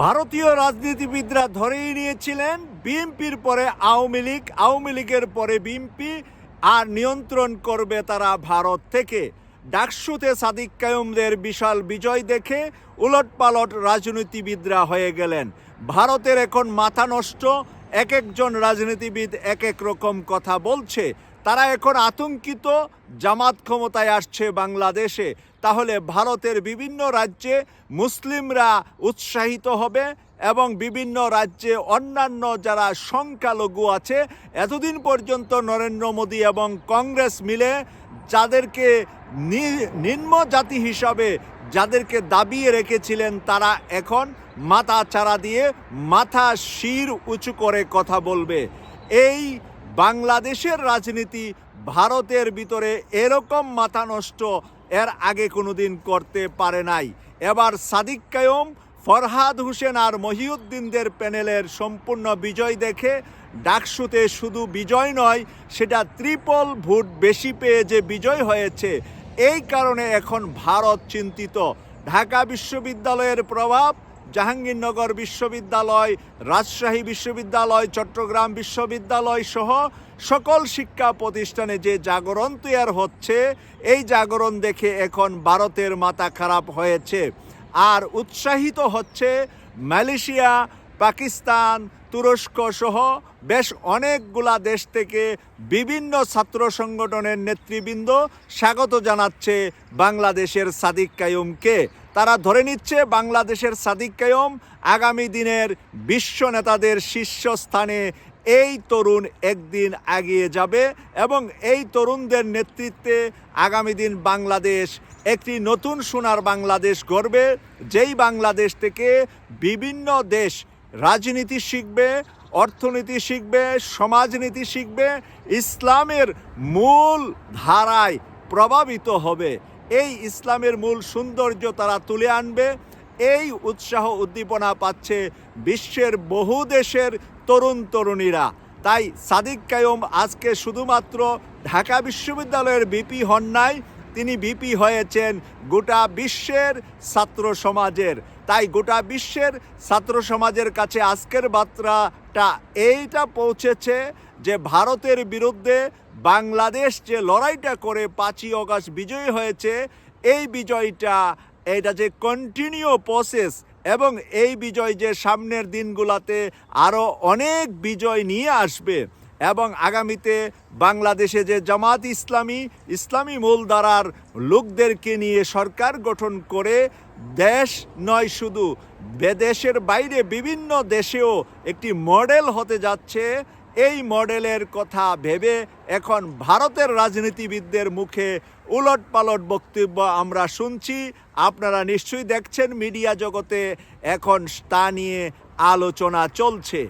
ভারতীয় রাজনীতিবিদরা ধরেই নিয়েছিলেন, বিএনপির পরে আওয়ামী লীগ, আওয়ামী লীগের পরে বিএনপি, আর নিয়ন্ত্রণ করবে তারা ভারত থেকে। ডাকসুতে সাদিক কায়ুমদের বিশাল বিজয় দেখে উলটপালট রাজনীতিবিদরা হয়ে গেলেন। ভারতের এখন মাথা নষ্ট, এক একজন রাজনীতিবিদ এক এক রকম কথা বলছে তারা এখন আতঙ্কিত, জামাত ক্ষমতায় আসছে বাংলাদেশে। তাহলে ভারতের বিভিন্ন রাজ্যে মুসলিমরা উৎসাহিত হবে এবং বিভিন্ন রাজ্যে অন্যান্য যারা সংখ্যালঘু আছে, এতদিন পর্যন্ত নরেন্দ্র মোদী এবং কংগ্রেস মিলে যাদেরকে নিম্ন জাতি হিসাবে যাদেরকে দাবিয়ে রেখেছিলেন, তারা এখন মাথা চারা দিয়ে মাথা শির উঁচু করে কথা বলবে। এই বাংলাদেশের রাজনীতি ভারতের ভিতরে এরকম মাথা নষ্ট এর আগে কোনোদিন করতে পারে নাই। এবার সাদিক কায়ম, ফরহাদ হোসেন আর মহিউদ্দিনদের প্যানেলের সম্পূর্ণ বিজয় দেখে ডাকসুতে শুধু বিজয় নয়, সেটা ত্রিপল ভোট বেশি পেয়ে যে বিজয় হয়েছে, এই কারণে এখন ভারত চিন্তিত। ঢাকা বিশ্ববিদ্যালয়ের প্রভাব জাহাঙ্গীরনগর বিশ্ববিদ্যালয়, রাজশাহী বিশ্ববিদ্যালয়, চট্টগ্রাম বিশ্ববিদ্যালয় সহ সকল শিক্ষা প্রতিষ্ঠানে যে জাগরণ তৈয়ার হচ্ছে, এই জাগরণ দেখে এখন ভারতের মাথা খারাপ হয়েছে। আর উৎসাহিত হচ্ছে মালয়েশিয়া পাকিস্তান, তুরস্ক সহ বেশ অনেকগুলা দেশ থেকে বিভিন্ন ছাত্র সংগঠনের নেতৃবৃন্দ স্বাগত জানাচ্ছে বাংলাদেশের সাদিক কায়ুমকে। তারা ধরে নিচ্ছে বাংলাদেশের সাদিক কায়ুম আগামী দিনের বিশ্ব নেতাদের শীর্ষস্থানে এই তরুণ একদিন এগিয়ে যাবে এবং এই তরুণদের নেতৃত্বে আগামী দিন বাংলাদেশ একটি নতুন সোনার বাংলাদেশ গড়বে, যেই বাংলাদেশ থেকে বিভিন্ন দেশ রাজনীতি শিখবে, অর্থনীতি শিখবে, সমাজনীতি শিখবে, ইসলামের মূল ধারায় প্রভাবিত হবে। এই ইসলামের মূল সৌন্দর্য তারা তুলে আনবে। এই উৎসাহ উদ্দীপনা পাচ্ছে বিশ্বের বহু দেশের তরুণ তরুণীরা। তাই সাদিক কায়ম আজকে শুধুমাত্র ঢাকা বিশ্ববিদ্যালয়ের বিপি হন নাই, তিনি বিপি হয়েছেন গোটা বিশ্বের ছাত্র সমাজের। তাই গোটা বিশ্বের ছাত্র সমাজের কাছে আজকের বার্তাটা এইটা পৌঁছেছে যে ভারতের বিরুদ্ধে বাংলাদেশ যে লড়াইটা করে পাঁচই অগাস্ট বিজয়ী হয়েছে, এই বিজয়টা এটা যে কন্টিনিউ প্রসেস এবং এই বিজয় যে সামনের দিনগুলোতে আরও অনেক বিজয় নিয়ে আসবে। এবং আগামীতে বাংলাদেশে যে জামাত ইসলামী ইসলামী মূলধারার লোকদেরকে নিয়ে সরকার গঠন করে, দেশ নয় শুধু বিদেশের বাইরে বিভিন্ন দেশেও একটি মডেল হতে যাচ্ছে। এই মডেলের কথা ভেবে এখন ভারতের রাজনীতিবিদদের মুখে উলট পালট বক্তব্য আমরা শুনছি। আপনারা নিশ্চয়ই দেখছেন মিডিয়া জগতে এখন তা নিয়ে আলোচনা চলছে।